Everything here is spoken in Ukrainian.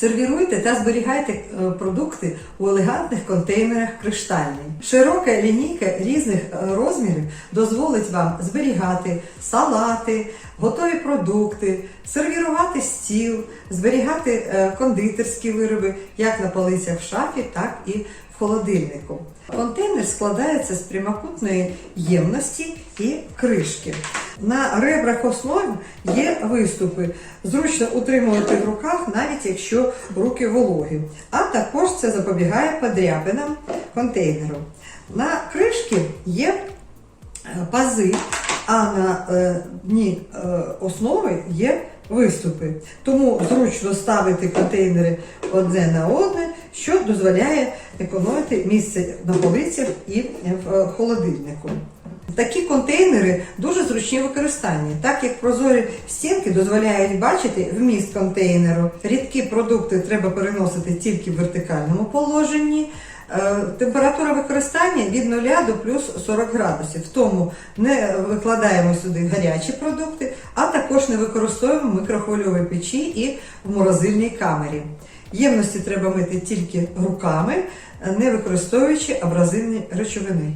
Сервіруйте та зберігайте е, продукти у елегантних контейнерах криштальний. Широка лінійка різних е, розмірів дозволить вам зберігати салати, готові продукти, сервірувати стіл, зберігати е, кондитерські вироби як на полицях в шафі, так і холодильнику. Контейнер складається з прямокутної ємності і кришки. На ребрах основ є виступи. Зручно утримувати в руках, навіть якщо руки вологі. А також це запобігає подряпинам контейнеру. На кришки є е, пази, а на е, дні е, основи є виступи. Тому зручно ставити контейнери одне на одне, що дозволяє економити місце на полицях і в е, холодильнику. Такі контейнери дуже зручні в використанні, так як прозорі стінки дозволяють бачити вміст контейнеру. Рідкі продукти треба переносити тільки в вертикальному положенні. Е, Температура використання від 0 до плюс 40 градусів. Тому не викладаємо сюди гарячі продукти, а також не використовуємо микрохвильові печі і в морозильній камері. Ємності треба мити тільки руками, не використовуючи абразивні речовини.